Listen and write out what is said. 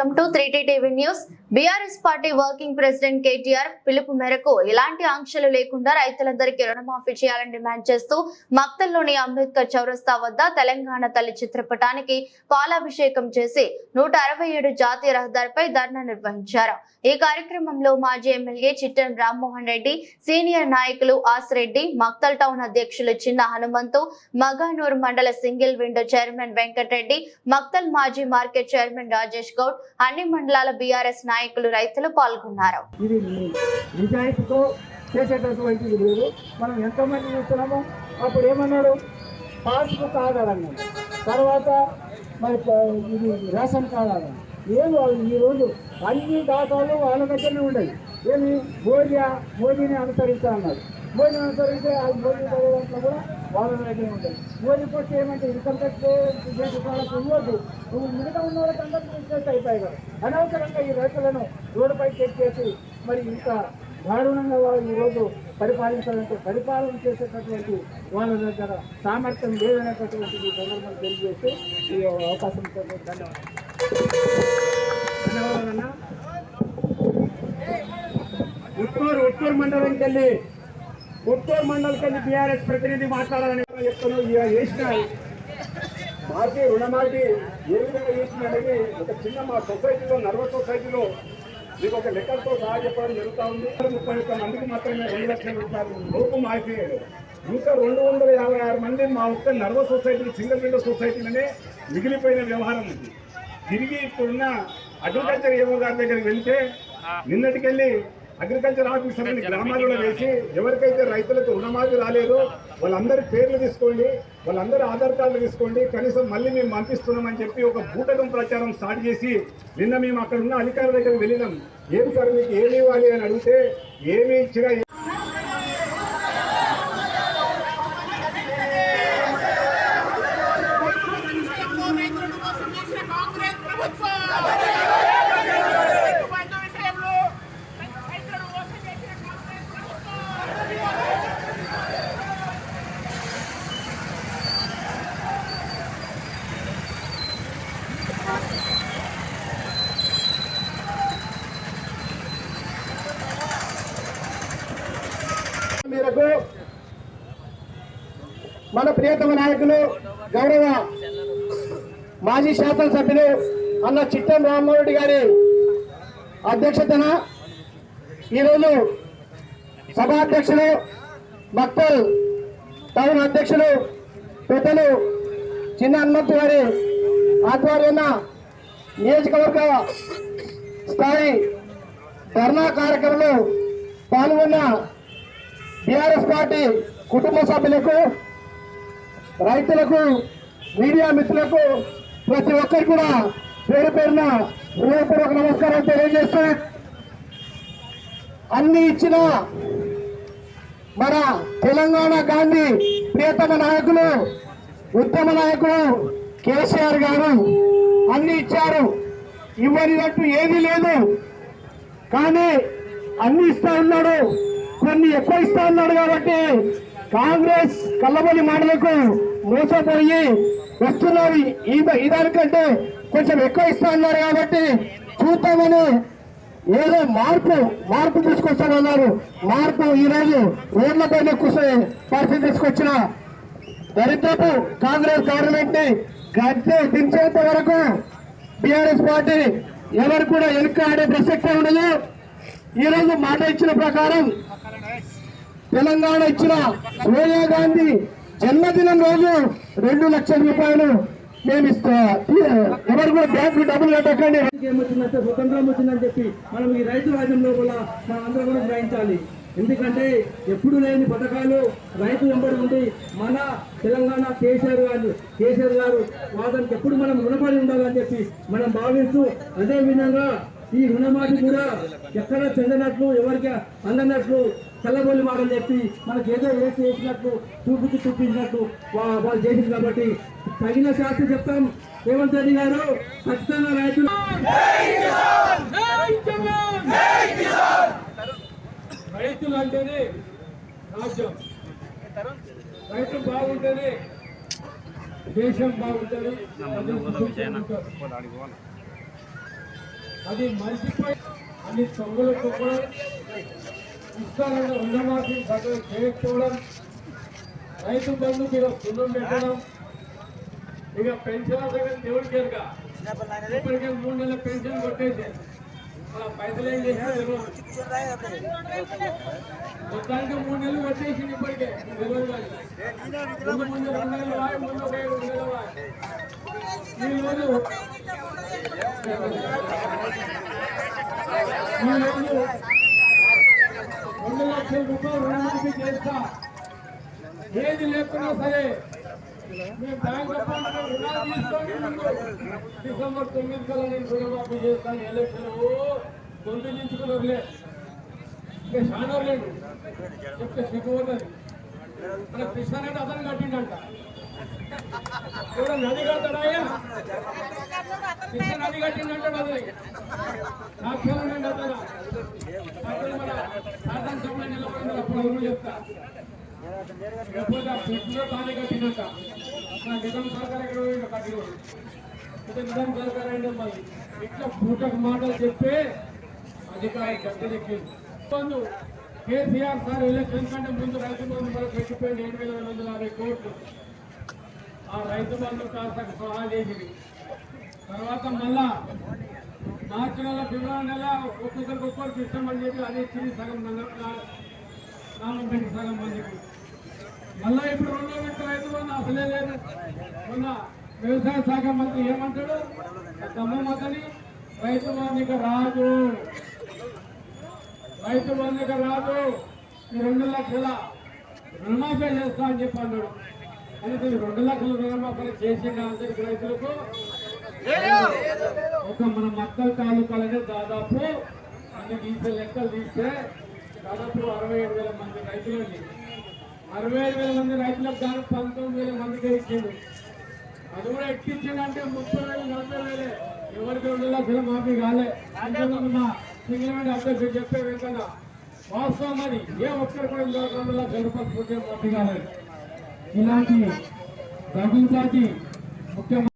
welcome to three TV news BRS party working president KTR పిలుపు మేరకు ఎలాంటి ఆంక్షలు లేకుండా రైతులందరికీ రుణమాఫీ చేయాలని డిమాండ్ చేస్తూ మక్తల్లోని అంబేద్కర్ చౌరస్తా వద్ద తెలంగాణ తల్లి చిత్రపటానికి పాలాభిషేకం చేసి నూట అరవై ఏడు జాతీయ రహదారిపై ధర్నా నిర్వహించారు. ఈ కార్యక్రమంలో మాజీ ఎమ్మెల్యే చిట్టన్ రామ్మోహన్ రెడ్డి సీనియర్ నాయకులు ఆసిరెడ్డి మక్తల్ టౌన్ అధ్యక్షులు చిన్న హనుమంతు మగానూర్ మండల single window chairman Venkatareddy Makthal మాజీ మార్కెట్ చైర్మన్ రాజేష్ గౌడ్ అన్ని మండలాల బీఆర్ఎస్ నాయకులు నాయకులు రైతులు పాల్గొన్నారు. ఇది నిజాయితీతో చేసేటటువంటిది లేదు. మనం ఎంతమంది చూస్తున్నామో అప్పుడు ఏమన్నాడు? పాస్బుక్ ఆధార్ తర్వాత మరి ఇది రేషన్ కార్డ్ ఆధార్ ఏం వాళ్ళు ఈరోజు అన్ని దాఖలు వాళ్ళ దగ్గరనే ఉండేవి ఏమి మోదీ మోదీని అనుసరిస్తా అన్నారు భోజనం జరిగితే ఆ మోదీ దాంట్లో కూడా వాళ్ళ దగ్గర ఉంటాయి మోదీ పోతే ఏమంటే ఇన్కమ్ ట్యాక్స్ వాళ్ళకి ఇవ్వద్దు. నువ్వు మిగతా ఉన్న వాళ్ళకి అందరికీ ఇచ్చేస్తే అయిపోయాయి కదా. అనవసరంగా ఈ రైతులను రోడ్డుపై చెక్ చేసి మరి ఇంత దారుణంగా వాళ్ళు ఈరోజు పరిపాలించాలంటే పరిపాలన చేసేటటువంటి వాళ్ళ దగ్గర సామర్థ్యం లేదనేటటువంటి ఈ సందర్భం తెలియజేస్తూ ఈ అవకాశం ఇచ్చినందుకు ధన్యవాదాలు. ధన్యవాదాలన్నా ఉత్తూరు ఉత్తూరు మండలంకి వెళ్ళి ఉత్తూరు మండలంకి వెళ్ళి బీఆర్ఎస్ ప్రతినిధి మాట్లాడాలని చెప్తున్నాను ఇక చేసిన మాకి రుణమాకి ఏ విధంగా చేసిన అనేది ఒక చిన్న మా సొసైటీలో నర్వ సొసైటీలో మీకు ఒక లెక్కలతో సహా చెప్పడం జరుగుతూ ఉంది. ముప్పై ఒక్క మందికి మాత్రమే రెండు లక్షల రూపాయలు లోపు మాఫియాడు ఇంకా రెండు వందల యాభై ఆరు మంది మా ఒక్క నర్వ సొసైటీ సింగిల్ విండో సొసైటీలోనే మిగిలిపోయిన వ్యవహారం ఉంది తిరిగి ఇప్పుడున్న అగ్రికల్చర్ ఏమో గారి దగ్గరికి వెళ్తే నిన్నటికెళ్ళి అగ్రికల్చర్ ఆఫీసర్ని గ్రామాలలో వేసి ఎవరికైతే రైతులకు రుణమాఫీ రాలేదో వాళ్ళందరి పేర్లు తీసుకోండి వాళ్ళందరి ఆధార్ కార్డులు తీసుకోండి కనీసం మళ్ళీ మేము పంపిస్తున్నామని చెప్పి ఒక బూటకం ప్రచారం స్టార్ట్ చేసి నిన్న మేము అక్కడ ఉన్న అధికారుల దగ్గరికి వెళ్ళినాం. ఏం సార్ మీకు ఏమి ఇవ్వాలి అని అడిగితే ఏమి ఇచ్చినా రైతులను మోసం చేసిన కాంగ్రెస్ ప్రభుత్వం రైతు బంధు విషయంలో రైతులను మోసం చేసిన కాంగ్రెస్ ప్రభుత్వం మేరకు మన ప్రియతమ నాయకులు గౌరవ మాజీ శాసనసభ్యులు అన్న చిట్టం రామ్మోహన్ గారి అధ్యక్షతన ఈరోజు సభాధ్యక్షులు మక్తల్ టౌన్ అధ్యక్షులు పెద్దలు చిన్న హనుమంతు గారి ఆధ్వర్యాన నియోజకవర్గ స్థాయి ధర్నా కార్యక్రమంలో పాల్గొన్న టిఆర్ఎస్ పార్టీ కుటుంబ సభ్యులకు రైతులకు మీడియా మిత్రులకు ప్రతి ఒక్కరు కూడా పేరు పేరున హృదయపూర్వక నమస్కారం తెలియజేస్తూ అన్ని ఇచ్చిన మన తెలంగాణ గాంధీ ప్రియతమ నాయకులు ఉత్తమ నాయకులు కేసీఆర్ గారు అన్ని ఇచ్చారు. ఇవ్వనినట్టు ఏమీ లేదు. కానీ అన్ని ఇస్తా ఉన్నాడు. కొన్ని ఎక్కువ ఇస్తా ఉన్నాడు కాబట్టి కాంగ్రెస్ కళ్ళబొలి మాటలకు మోసపోయి వస్తున్నవి ఈ దానికంటే కొంచెం ఎక్కువ ఇస్తా ఉన్నారు కాబట్టి చూద్దామని ఏదో మార్పు మార్పు తీసుకొస్తానన్నారు మార్పు ఈ రోజు రోడ్లపైన కూర్చొని పరిస్థితి తీసుకొచ్చిన దరిద్రపు కాంగ్రెస్ గవర్నమెంట్ని గద్దె దించేంత వరకు బీఆర్ఎస్ పార్టీ ఎవరు కూడా వెనుక ఆడే ప్రసక్తే ఉండదు. ఈ రోజు మాట ఇచ్చిన ప్రకారం తెలంగాణ ఇచ్చిన సోనియా గాంధీ జన్మదినం రోజు రెండు లక్షల రూపాయలు మేము ఇస్తా ఎవరు కూడా బ్యాంకు డబ్బులు కట్టకండి. ఏమొచ్చిందంటే స్వతంత్రం వచ్చిందని చెప్పి మనం ఈ రైతు రాజ్యంలో కూడా మనం అందరం కూడా గ్రహించాలి. ఎందుకంటే ఎప్పుడు లేని పథకాలు రైతు వెంబడి ఉండి మన తెలంగాణ కేసీఆర్ గారు కేసీఆర్ గారు వాదానికి ఎప్పుడు మనం రుణపడి ఉండాలని చెప్పి మనం భావిస్తూ అదే విధంగా ఈ రుణమాటి కూడా ఎక్కడ చెందనట్లు ఎవరికి అందనట్లు తెల్లబొల్లి మాటలు చెప్పి మనకి ఏదో వేసి వేసినట్లు చూపించి చూపించినట్టు వాళ్ళు చేసింది కాబట్టి తగిన శాస్త్రం చెప్తాం. రేవంత్ రెడ్డి గారు ఖచ్చితంగా రైతులు రైతులు అంటేనే రాజ్యం. రైతు బాగుంటేనే దేశం బాగుంటుంది. అది మర్చిపోయి అన్ని తొంగులు తొక్కడం ఇస్తారన్న రుణమాఫీ సగం చేయకపోవడం రైతు బంధు మీద సున్నం పెట్టడం ఇక పెన్షన్ సగం దేవుడికి ఎరుక ఇప్పటికే మూడు నెలల పెన్షన్ కొట్టేసి మన పైసలు ఏం చేసినా తెలియదు మొత్తానికి మూడు నెలలు కొట్టేసి ఇప్పటికే తెలియదు కాదు. ముందు ముందు రెండు నెలలు వాయి ముందు ఒక ఏడు నెలలు వాయి ఈ రోజు ఈ రోజు రెండు లక్షల రూపాయలు రుణమాఫీ చేస్తా. ఏది లేకున్నా సరే మేము బ్యాంక్ అకౌంట్లో రుణాలు తీసుకొని డిసెంబర్ తొమ్మిది కల్లా నేను రుణమాఫీ చేస్తాను. ఎలక్షన్ తొమ్మిది నుంచి వదిలే. ఇంకా చాలా లేదు చెప్తే సిగ్గుపోతుంది మన కృష్ణారెడ్డి అతను కట్టిండంట. కూడా నది కడతాడా కృష్ణ నది కట్టిండంటే అది సాక్ష్యం ఉండండి అతను అప్పుడు మన శాసనసభలో నిలబడింది అప్పుడు ఎవరు చెప్తా లేకపోతే ఆ ఫ్రిడ్జ్లో తానే కట్టినట్ట నా నిజం సర్కార్ ఎక్కడ అంటే నిజం సర్కార్ అంటే మళ్ళీ ఇట్లా పూటకు మాటలు చెప్పే అధికారి గట్టెక్కింది కేసీఆర్ సార్ ఎలక్షన్ కంటే ముందు రైతు బంధు మనకు పెట్టిపోయింది ఏడు వేల రెండు వందల యాభై కోట్లు ఆ రైతు బంధు కాస్త సహాయం చేసింది తర్వాత మళ్ళా మార్చి నెల ఫిబ్రవరి నెల ఒక్కొక్కరికి ఒక్కొక్కరికి ఇష్టం అని చెప్పి అది ఇచ్చింది సగం నామంపెట్టి సగం మందికి మళ్ళా ఇప్పుడు రెండో విడత రైతు బంధు అసలే లేదు. మొన్న వ్యవసాయ శాఖ మంత్రి ఏమంటాడు? దమ్మమ్మతని రైతు బంధుకి రాదు. రైతు బంధుకి రాదు. రెండు లక్షల రుణమాఫీ చేస్తా అని చెప్పి అన్నాడు. అయితే రెండు లక్షల రుణమాఫీ చేసిన అందరికి రైతులకు. ఒక మన మక్కల తాలూకాలనే దాదాపు అన్ని తీసే లెక్కలు తీస్తే దాదాపు అరవై ఏడు వేల మంది రైతులండి. అరవై ఐదు వేల మంది రైతులకు దాని పంతొమ్మిది వేల మందికి ఇచ్చిండు. అది కూడా ఎక్కించిందంటే ముప్పై వేలు నలభై వేలే. ఎవరికి రెండు లక్షల మాఫీ కాలే. అంతేకాదు మా సింగల్ అధ్యక్షుడు చెప్పే వెంకన్న వాస్తవం అది. ఏ ఒక్కరు కూడా రెండు లక్షల రూపాయలు పూర్తిగా మాఫీ కాలేదు. ఇలాంటి రఘుజాతి ముఖ్యమంత్రి